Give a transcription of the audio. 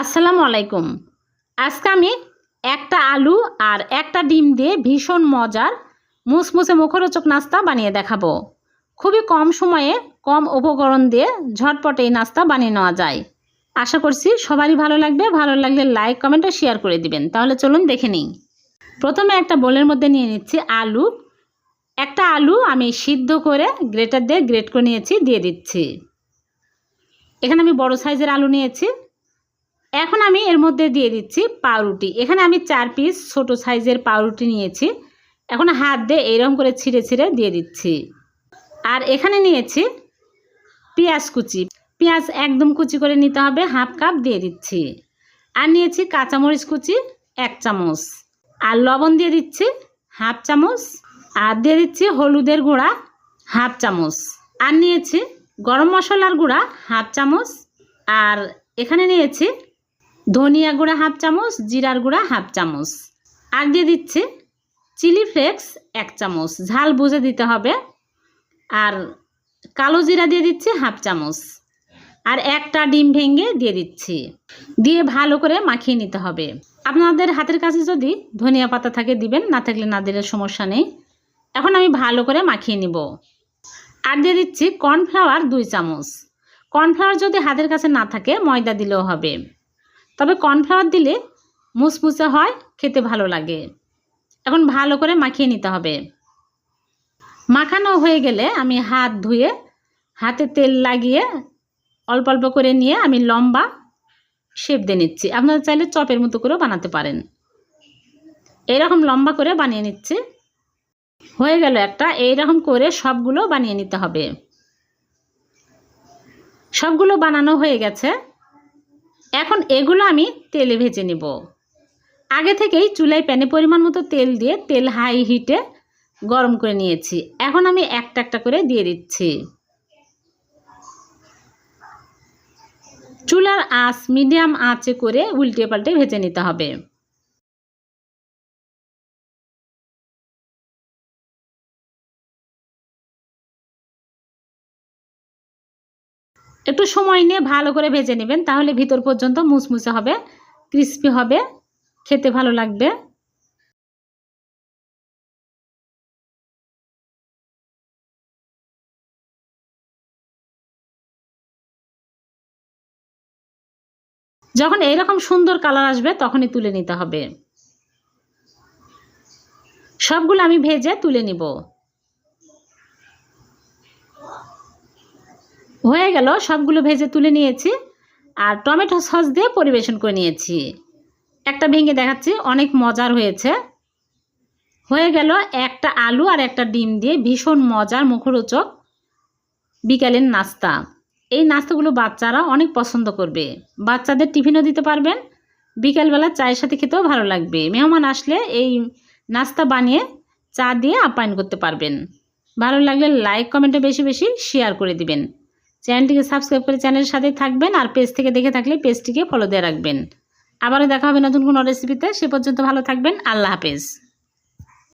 আসসালামু আলাইকুম। আজকে আমি একটা আলু আর একটা ডিম দিয়ে ভীষণ মজার মুসমুসে মুখরোচক নাস্তা বানিয়ে দেখাবো। খুবই কম সময়ে কম উপকরণ দিয়ে ঝটপট এই নাস্তা বানিয়ে নেওয়া যায়। আশা করছি সবারই ভালো লাগবে। ভালো লাগলে লাইক, কমেন্ট শেয়ার করে দিবেন। তাহলে চলুন দেখে নিই। প্রথমে একটা বোলের মধ্যে নিয়ে নিচ্ছি আলু। একটা আলু আমি সিদ্ধ করে গ্রেটার দিয়ে গ্রেট করে নিয়েছি, দিয়ে দিচ্ছি। এখানে আমি বড় সাইজের আলু নিয়েছি। এখন আমি এর মধ্যে দিয়ে দিচ্ছি পাউরুটি। এখানে আমি চার পিস ছোট সাইজের পাউরুটি নিয়েছি। এখন হাত দিয়ে এইরকম করে ছিঁড়ে ছিঁড়ে দিয়ে দিচ্ছি। আর এখানে নিয়েছি পেঁয়াজ কুচি। পেঁয়াজ একদম কুচি করে নিতে হবে, হাফ কাপ দিয়ে দিচ্ছি। আর নিয়েছি কাঁচামরিচ কুচি, এক চামচ। আর লবণ দিয়ে দিচ্ছি হাফ চামচ। আর দিয়ে দিচ্ছি হলুদের গুঁড়া, হাফ চামচ। আর নিয়েছি গরম মশলার গুঁড়া, হাফ চামচ। আর এখানে নিয়েছি ধনিয়া গুঁড়া হাফ চামচ, জিরার গুঁড়া হাফ চামচ। আর দিয়ে দিচ্ছি চিলি ফ্লেক্স এক চামচ। ঝাল বুঝে দিতে হবে। আর কালো জিরা দিয়ে দিচ্ছি হাফ চামচ। আর একটা ডিম ভেঙে দিয়ে দিচ্ছি। দিয়ে ভালো করে মাখিয়ে নিতে হবে। আপনাদের হাতের কাছে যদি ধনিয়া পাতা থাকে দিবেন, না থাকলে না দিলে সমস্যা নেই। এখন আমি ভালো করে মাখিয়ে নিব। আর দিয়ে দিচ্ছি কর্নফ্লাওয়ার দুই চামচ। কর্নফ্লাওয়ার যদি হাতের কাছে না থাকে, ময়দা দিলেও হবে। তবে কর্নফ্লাওয়ার দিলে মুসমুসে হয়, খেতে ভালো লাগে। এখন ভালো করে মাখিয়ে নিতে হবে। মাখানো হয়ে গেলে আমি হাত ধুয়ে, হাতে তেল লাগিয়ে অল্প অল্প করে নিয়ে আমি লম্বা শেপ দিয়ে নিচ্ছি। আপনারা চাইলে চপের মতো করেও বানাতে পারেন। এরকম লম্বা করে বানিয়ে নিচ্ছি। হয়ে গেল একটা, এইরকম করে সবগুলো বানিয়ে নিতে হবে। সবগুলো বানানো হয়ে গেছে। এখন এগুলো আমি তেলে ভেজে নেব। আগে থেকেই চুলায় প্যানে পরিমাণ মতো তেল দিয়ে তেল হাই হিটে গরম করে নিয়েছি। এখন আমি একটা একটা করে দিয়ে দিচ্ছি। চুলার আঁচ মিডিয়াম আঁচে করে উল্টে পাল্টে ভেজে নিতে হবে। একটু সময় নিয়ে ভালো করে ভেজে নেবেন, তাহলে ভিতর পর্যন্ত মুসমুসে হবে ক্রিস্পি হবে, খেতে ভালো লাগবে। যখন এইরকম সুন্দর কালার আসবে, তখনই তুলে নিতে হবে। সবগুলো আমি ভেজে তুলে নিব। হয়ে গেল, সবগুলো ভেজে তুলে নিয়েছি আর টমেটো সস দিয়ে পরিবেশন করে নিয়েছি। একটা ভেঙে দেখাচ্ছি, অনেক মজার হয়েছে। হয়ে গেল একটা আলু আর একটা ডিম দিয়ে ভীষণ মজার মুখরোচক বিকালের নাস্তা। এই নাস্তাগুলো বাচ্চারা অনেক পছন্দ করবে। বাচ্চাদের টিফিনও দিতে পারবেন, বিকালবেলা চায়ের সাথে খেতেও ভালো লাগবে। মেহমান আসলে এই নাস্তা বানিয়ে চা দিয়ে আপ্যায়ন করতে পারবেন। ভালো লাগলে লাইক, কমেন্টে বেশি বেশি শেয়ার করে দিবেন। চ্যানেলটিকে সাবস্ক্রাইব করে চ্যানেলের সাথে থাকবেন আর পেজ থেকে দেখে থাকলে পেজটিকে ফলো দিয়ে রাখবেন। আবারও দেখা হবে নতুন কোনো রেসিপিতে সে পর্যন্ত ভালো থাকবেন। আল্লাহ হাফেজ।